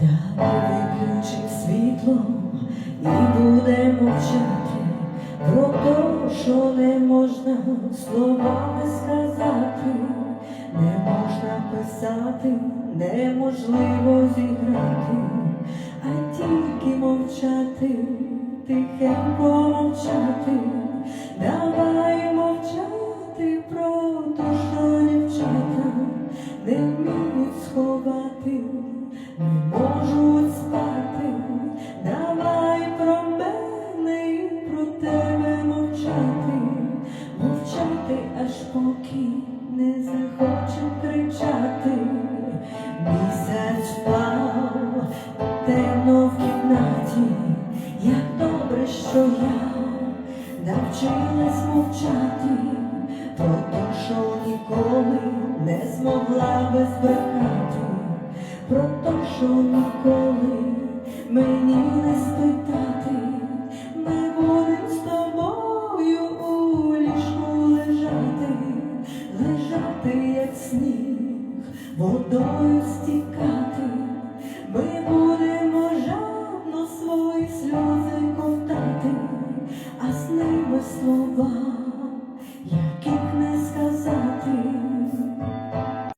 Далі виключить світло і буде мовчати. Про те, що не можна словами сказати, не можна писати, неможливо зіграти, а тільки мовчати, тихенько мовчати, давай мовчати про що дівчата не вміють сховати, не можуть спати. Давай про мене про тебе мовчати, мовчати, аж поки не захочем кричати. Місяць впав темно в кімнаті, як добре, що я навчилась мовчати про те, що ніколи не змогла про те, що ніколи мені не спитати, ми будемо з тобою у ліжку лежати, лежати, як сніг, водою стікати, ми будемо жадно свої сльози ковтати, а з ними слова.